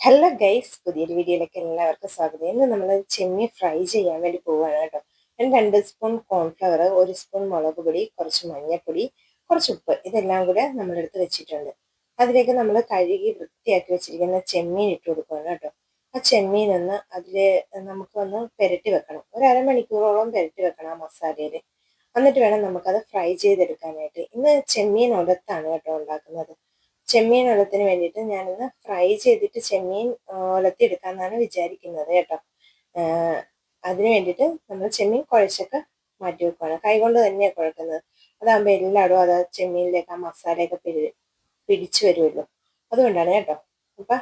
Hello guys പുതിയൊരു വീഡിയോയിലേക്ക് എല്ലാവർക്കും സ്വാഗതം. ഇന്ന് നമ്മൾ ചെമ്മീൻ ഫ്രൈ ചെയ്യാൻ വേണ്ടി പോവുകയാണ് കേട്ടോ. ഞാൻ രണ്ട് സ്പൂൺ കോൺഫ്ലവർ ഒരു സ്പൂൺ മുളക് പൊടി കുറച്ച് മഞ്ഞൾപ്പൊടി കുറച്ച് ഉപ്പ്. ഇതെല്ലാം കൂടെ നമ്മളെടുത്ത് വെച്ചിട്ടുണ്ട്. അതിലേക്ക് നമ്മൾ കഴുകി വൃത്തിയാക്കി വെച്ചിരിക്കുന്ന ചെമ്മീൻ ഇട്ട് കൊടുക്കുകയാണ് കേട്ടോ. ആ ചെമ്മീൻ ഒന്ന് അതിൽ നമുക്കൊന്ന് പെരട്ടി വെക്കണം. ഒരു അരമണിക്കൂറോളം പെരട്ടി വെക്കണം ആ മസാലയിൽ എന്നിട്ട് വേണം നമുക്കത് ഫ്രൈ ചെയ്തെടുക്കാനായിട്ട്. ഇന്ന് ചെമ്മീൻ ഉടത്താണ് കേട്ടോ ഉണ്ടാക്കുന്നത്. ചെമ്മീൻ ഒലത്തിന് വേണ്ടിയിട്ട് ഞാനിന്ന് ഫ്രൈ ചെയ്തിട്ട് ചെമ്മീൻ ഒലത്തി എടുക്കാമെന്നാണ് വിചാരിക്കുന്നത് കേട്ടോ. അതിന് വേണ്ടിയിട്ട് നമ്മൾ ചെമ്മീൻ കുഴച്ചൊക്കെ മാറ്റി വെക്കുകയാണ് കൈകൊണ്ട് തന്നെയാണ് കുഴക്കുന്നത്. അതാകുമ്പോൾ എല്ലായിടും അത് ചെമ്മീനിലേക്ക് ആ മസാലയൊക്കെ പിടി പിടിച്ചു വരുമല്ലോ അതുകൊണ്ടാണ് കേട്ടോ. അപ്പം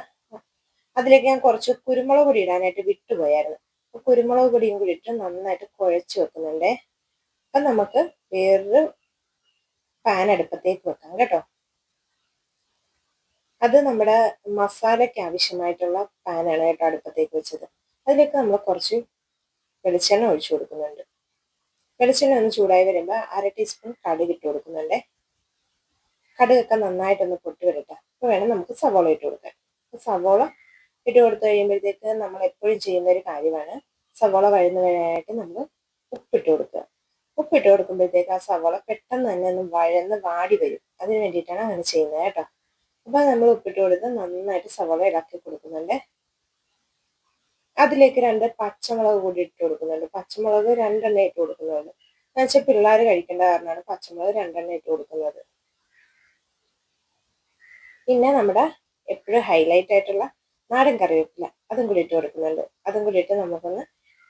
അതിലേക്ക് ഞാൻ കുറച്ച് കുരുമുളക് പൊടി ഇടാനായിട്ട് വിട്ടുപോയായിരുന്നു. അപ്പോൾ കുരുമുളക് പൊടിയും കൂടി ഇട്ട് നന്നായിട്ട് കുഴച്ച് വെക്കുന്നുണ്ടേ. അപ്പം നമുക്ക് വേറൊരു പാൻ അടുപ്പത്തേക്ക് വെക്കാം കേട്ടോ. അത് നമ്മുടെ മസാലയ്ക്ക് ആവശ്യമായിട്ടുള്ള പാനാണ് കേട്ടോ അടുപ്പത്തേക്ക് വെച്ചത്. അതിലേക്ക് നമ്മൾ കുറച്ച് വെളിച്ചെണ്ണ ഒഴിച്ചു കൊടുക്കുന്നുണ്ട്. വെളിച്ചെണ്ണ ഒന്ന് ചൂടായി വരുമ്പോൾ അര ടീസ്പൂൺ കടുക് ഇട്ട് കൊടുക്കുന്നുണ്ട്. കടുകൊക്കെ നന്നായിട്ടൊന്ന് പൊട്ടി വരട്ടെ. അപ്പോൾ വേണം നമുക്ക് സവോള ഇട്ട് കൊടുക്കാൻ. സവോള ഇട്ട് കൊടുത്തു കഴിയുമ്പോഴത്തേക്ക് നമ്മൾ എപ്പോഴും ചെയ്യുന്ന ഒരു കാര്യമാണ് സവോള വഴുന്ന വരാനായിട്ട് നമ്മൾ ഉപ്പിട്ട് കൊടുക്കുക. ഉപ്പിട്ട് കൊടുക്കുമ്പോഴത്തേക്ക് ആ സവോള പെട്ടെന്ന് തന്നെ ഒന്ന് വഴന്ന് വാടി വരും. അതിന് വേണ്ടിയിട്ടാണ് അങ്ങനെ ചെയ്യുന്നത് കേട്ടോ. അപ്പൊ നമ്മൾ ഉപ്പിട്ട് കൊടുത്ത് നന്നായിട്ട് സവള ഇളക്കി കൊടുക്കുന്നുണ്ട്. അതിലേക്ക് രണ്ട് പച്ചമുളക് കൂടി ഇട്ട് കൊടുക്കുന്നുണ്ട്. പച്ചമുളക് രണ്ടെണ്ണ ഇട്ട് കൊടുക്കുന്നുണ്ട്. എന്നുവെച്ചാൽ പിള്ളേർ കഴിക്കേണ്ട കാരണമാണ് പച്ചമുളക് രണ്ടെണ്ണ ഇട്ട് കൊടുക്കുന്നത്. പിന്നെ നമ്മുടെ എപ്പോഴും ഹൈലൈറ്റ് ആയിട്ടുള്ള നാടൻ കറിവേപ്പില അതും കൂടി ഇട്ട് കൊടുക്കുന്നുണ്ട്. അതും കൂടി ഇട്ട് നമുക്കൊന്ന്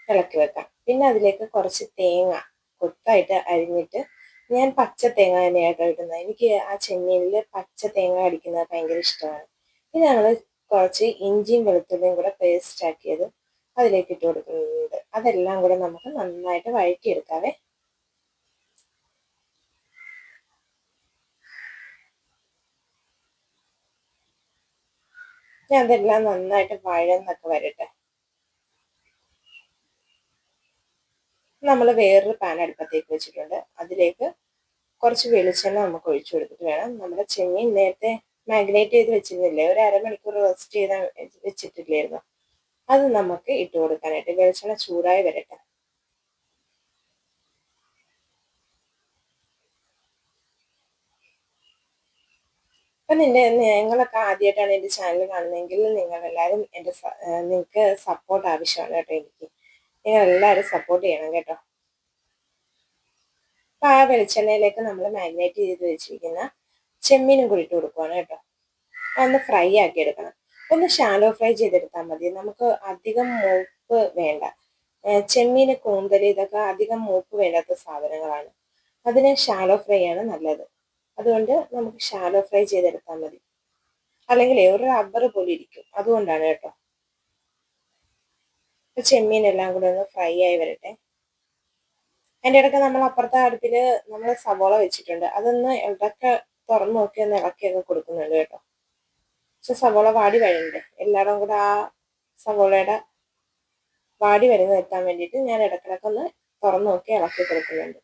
ഇളക്കി വെക്കാം. പിന്നെ അതിലേക്ക് കുറച്ച് തേങ്ങ കൊത്തായിട്ട് അരിഞ്ഞിട്ട് ഞാൻ പച്ച തേങ്ങ തന്നെയാണ് ഇടുന്നത്. എനിക്ക് ആ ചെമ്മീനിൽ പച്ച തേങ്ങ അടിക്കുന്നത് ഭയങ്കര ഇഷ്ടമാണ്. പിന്നെ ഞങ്ങൾ കുറച്ച് ഇഞ്ചിയും വെളുത്തുള്ളിയും കൂടെ പേസ്റ്റ് ആക്കിയത് അതിലേക്ക് ഇട്ട് കൊടുക്കുന്നുണ്ട്. അതെല്ലാം കൂടെ നമുക്ക് നന്നായിട്ട് വഴറ്റിയെടുക്കാവേ. ഞാൻ അതെല്ലാം നന്നായിട്ട് വഴന്നൊക്കെ വരട്ടെ. നമ്മൾ വേറൊരു പാൻ അടുപ്പത്തേക്ക് വെച്ചിട്ടുണ്ട്. അതിലേക്ക് കുറച്ച് വെളിച്ചെണ്ണ നമുക്ക് ഒഴിച്ചു കൊടുത്തിട്ട് വേണം. നമ്മുടെ ചെമ്മീൻ നേരത്തെ മാഗ്നേറ്റ് ചെയ്ത് വെച്ചിരുന്നില്ലേ? ഒരു അരമണിക്കൂർ റെസ്റ്റ് ചെയ്ത് വെച്ചിട്ടില്ലായിരുന്നു. അത് നമുക്ക് ഇട്ട് കൊടുക്കാനായിട്ട് വെളിച്ചെണ്ണ ചൂടായി വരട്ടെ. അപ്പം നിന്റെ നിങ്ങളൊക്കെ ആദ്യമായിട്ടാണ് എന്റെ ചാനൽ കാണുന്നതെങ്കിൽ നിങ്ങൾ എല്ലാവരും എന്റെ നിങ്ങൾക്ക് സപ്പോർട്ട് ആവശ്യമാണ് കേട്ടോ എനിക്ക്. നിങ്ങൾ എല്ലാവരും സപ്പോർട്ട് ചെയ്യണം കേട്ടോ. അപ്പൊ ആ വെളിച്ചെണ്ണയിലേക്ക് നമ്മൾ മാഗ്നേറ്റ് ചെയ്ത് വെച്ചിരിക്കുന്ന ചെമ്മീനും കൂടി ഇട്ട് കൊടുക്കുവാണ് കേട്ടോ. ഒന്ന് ഫ്രൈ ആക്കി എടുക്കണം. ഒന്ന് ഷാലോ ഫ്രൈ ചെയ്തെടുത്താൽ മതി. നമുക്ക് അധികം മൂപ്പ് വേണ്ട. ചെമ്മീന് കൂന്തൽ ഇതൊക്കെ അധികം മൂപ്പ് വേണ്ടാത്ത സാധനങ്ങളാണ്. അതിന് ഷാലോ ഫ്രൈ ആണ് നല്ലത്. അതുകൊണ്ട് നമുക്ക് ഷാലോ ഫ്രൈ ചെയ്തെടുത്താൽ മതി. അല്ലെങ്കിൽ ഒരു റബ്ബർ പോലെ ഇരിക്കും അതുകൊണ്ടാണ് കേട്ടോ. ചെമ്മീനെല്ലാം കൂടെ ഒന്ന് ഫ്രൈ ആയി വരട്ടെ. അതിന്റെ ഇടയ്ക്ക് നമ്മൾ അപ്പുറത്തെ അടുപ്പിൽ നമ്മൾ സവോള വെച്ചിട്ടുണ്ട്. അതൊന്ന് ഇടയ്ക്ക് തുറന്നു നോക്കി ഒന്ന് ഇളക്കിയൊക്കെ കൊടുക്കുന്നുണ്ട് കേട്ടോ. പക്ഷെ സവോള വാടി വരുന്നുണ്ട് എല്ലായിടും കൂടെ ആ സവോളയുടെ വാടി വരുന്ന എത്താൻ വേണ്ടിയിട്ട് ഞാൻ ഇടയ്ക്കിടയ്ക്ക് ഒന്ന് തുറന്നു നോക്കി ഇളക്കി കൊടുക്കുന്നുണ്ട്.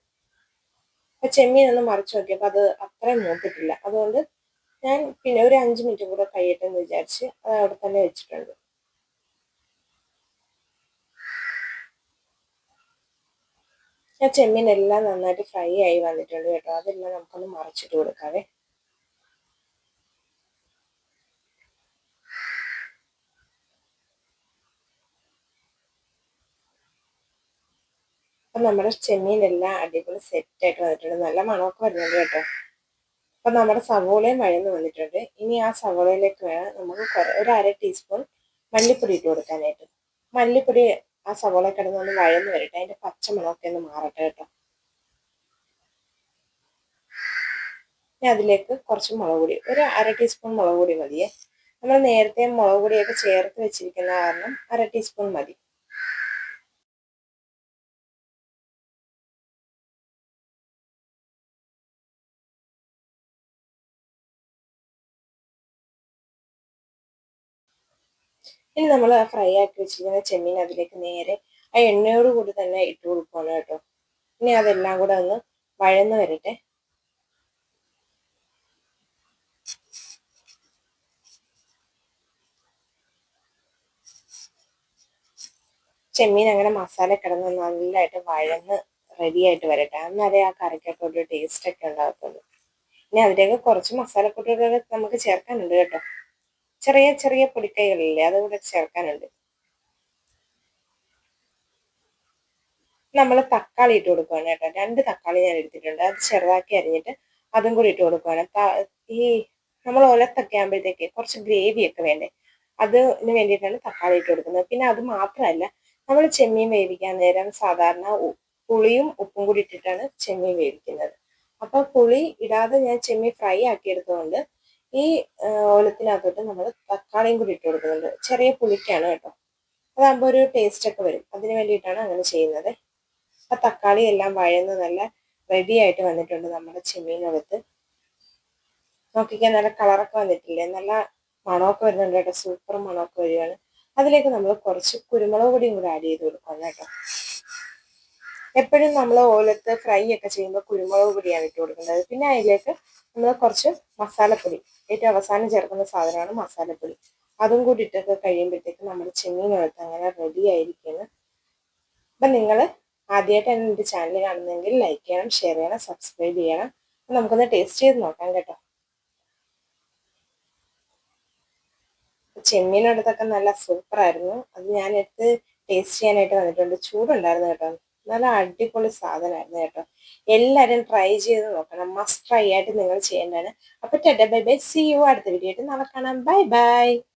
അപ്പൊ ചെമ്മീൻ ഒന്ന് മറിച്ച് നോക്കിയപ്പോൾ അത് അത്രയും മൂത്തിട്ടില്ല. അതുകൊണ്ട് ഞാൻ പിന്നെ ഒരു അഞ്ച് മിനിറ്റ് കൂടെ കൈയിട്ടെന്ന് വിചാരിച്ച് അത് അവിടെ തന്നെ വെച്ചിട്ടുണ്ട്. ആ ചെമ്മീനെല്ലാം നന്നായിട്ട് ഫ്രൈ ആയി വന്നിട്ടുണ്ട് കേട്ടോ. അതെല്ലാം നമുക്കൊന്ന് മറിച്ചിട്ട് കൊടുക്കാവേ. അപ്പം നമ്മുടെ ചെമ്മീനെല്ലാം അടിപൊളി സെറ്റായിട്ട് വന്നിട്ടുണ്ട്. നല്ല മണമൊക്കെ വരുന്നുണ്ട് കേട്ടോ. അപ്പം നമ്മുടെ സവോളയും വഴന്ന് വന്നിട്ടുണ്ട്. ഇനി ആ സവോളയിലേക്ക് വേണം നമുക്ക് ഒരു അര ടീസ്പൂൺ മല്ലിപ്പൊടി ഇട്ട് കൊടുക്കാനായിട്ട്. മല്ലിപ്പൊടി ആ സവോള കിടന്നൊന്ന് വഴന്ന് വരട്ടെ. അതിന്റെ പച്ചമുളകൊക്കെ ഒന്ന് മാറട്ടെ കേട്ടോ. ഇനി അതിലേക്ക് കുറച്ച് മുളക് പൊടി ഒരു അര ടീസ്പൂൺ മുളക് പൊടി മതിയേ. നമ്മൾ നേരത്തെ മുളക് പൊടിയൊക്കെ ചേർത്ത് വെച്ചിരിക്കുന്ന കാരണം അര ടീസ്പൂൺ മതി. ഇനി നമ്മൾ ഫ്രൈ ആക്കി വെച്ചിരിക്കുന്ന ചെമ്മീൻ അതിലേക്ക് നേരെ ആ എണ്ണയോട് കൂടി തന്നെ ഇട്ട് കൊടുക്കുകയാണ് കേട്ടോ. ഇനി അതെല്ലാം കൂടെ ഒന്ന് വഴന്ന് വരട്ടെ. ചെമ്മീൻ അങ്ങനെ മസാല കിടന്ന് നല്ലതായിട്ട് വഴന്ന് റെഡി ആയിട്ട് വരട്ടെ. എന്നാലേ ആ കറിക്കൊക്കെ ഒരു ടേസ്റ്റ് ഒക്കെ ഉണ്ടാകത്തുള്ളൂ. ഇനി അതിലേക്ക് കുറച്ച് മസാലപ്പൊടികളൊക്കെ നമുക്ക് ചേർക്കാനുണ്ട് കേട്ടോ. ചെറിയ ചെറിയ പൊടിക്കൈകളില്ലേ അതുകൂടെ ചേർക്കാനുണ്ട്. നമ്മൾ തക്കാളി ഇട്ട് കൊടുക്കുകയാണ് കേട്ടോ. രണ്ട് തക്കാളി ഞാൻ എടുത്തിട്ടുണ്ട്. അത് ചെറുതാക്കി അരിഞ്ഞിട്ട് അതും കൂടി ഇട്ട് കൊടുക്കുകയാണ് ഈ നമ്മൾ ഒലത്തൊക്കെ ആകുമ്പോഴത്തേക്ക് കുറച്ച് ഗ്രേവി ഒക്കെ വേണ്ടേ അതിന് വേണ്ടിയിട്ടാണ് തക്കാളി ഇട്ട് കൊടുക്കുന്നത്. പിന്നെ അത് മാത്രമല്ല നമ്മൾ ചെമ്മീൻ വേവിക്കാൻ നേരം സാധാരണ പുളിയും ഉപ്പും കൂടി ഇട്ടിട്ടാണ് ചെമ്മീൻ വേവിക്കുന്നത്. അപ്പൊ പുളി ഇടാതെ ഞാൻ ചെമ്മീൻ ഫ്രൈ ആക്കി എടുത്തുകൊണ്ട് ഈ ഓലത്തിനകത്തോട്ട് നമ്മൾ തക്കാളിയും കൂടി ഇട്ട് കൊടുക്കുന്നുണ്ട്. ചെറിയ പുളിക്കാണ് കേട്ടോ. അതാകുമ്പോൾ ഒരു ടേസ്റ്റ് ഒക്കെ വരും. അതിന് വേണ്ടിയിട്ടാണ് അങ്ങനെ ചെയ്യുന്നത്. ആ തക്കാളി എല്ലാം വഴന്ന് നല്ല റെഡി ആയിട്ട് വന്നിട്ടുണ്ട് നമ്മുടെ ചെമ്മീനകത്ത്. നോക്കിക്കാൻ നല്ല കളറൊക്കെ വന്നിട്ടില്ലേ? നല്ല മണമൊക്കെ വരുന്നുണ്ട് കേട്ടോ. സൂപ്പർ മണമൊക്കെ വരികയാണ്. അതിലേക്ക് നമ്മൾ കുറച്ച് കുരുമുളക് പൊടിയും കൂടി ആഡ് ചെയ്ത് കൊടുക്കണം കേട്ടോ. എപ്പോഴും നമ്മൾ ഓലത്ത് ഫ്രൈ ഒക്കെ ചെയ്യുമ്പോൾ കുരുമുളക് പൊടിയാണ് ഇട്ട് കൊടുക്കുന്നത്. പിന്നെ അതിലേക്ക് നമ്മൾ കുറച്ച് മസാലപ്പൊടി ഏറ്റവും അവസാനം ചേർക്കുന്ന സാധനമാണ് മസാലപ്പൊടി. അതും കൂടി ഇട്ടൊക്കെ കഴിയുമ്പോഴത്തേക്ക് നമ്മുടെ ചെമ്മീനകത്ത് അങ്ങനെ റെഡി ആയിരിക്കുന്നു അപ്പം നിങ്ങൾ ആദ്യമായിട്ടാണ് എന്റെ ചാനൽ കാണുന്നെങ്കിൽ ലൈക്ക് ചെയ്യണം ഷെയർ ചെയ്യണം സബ്സ്ക്രൈബ് ചെയ്യണം. നമുക്കൊന്ന് ടേസ്റ്റ് ചെയ്ത് നോക്കാം കേട്ടോ. ചെമ്മീനടുത്തൊക്കെ നല്ല സൂപ്പറായിരുന്നു അത് ഞാൻ എടുത്ത് ടേസ്റ്റ് ചെയ്യാനായിട്ട് വന്നിട്ടുണ്ട്. ചൂടുണ്ടായിരുന്നു കേട്ടോ. നല്ല അടിപൊളി സാധനമായിരുന്നു കേട്ടോ. എല്ലാവരും ട്രൈ ചെയ്ത് നോക്കണം. മസ്റ്റ് ട്രൈ ആയിട്ട് നിങ്ങൾ ചെയ്യേണ്ടതാണ്. അപ്പോൾ ടെഡ ബൈ ബൈ. സി യു അടുത്ത വീഡിയോ ആയിട്ട് കാണാം. Bye bye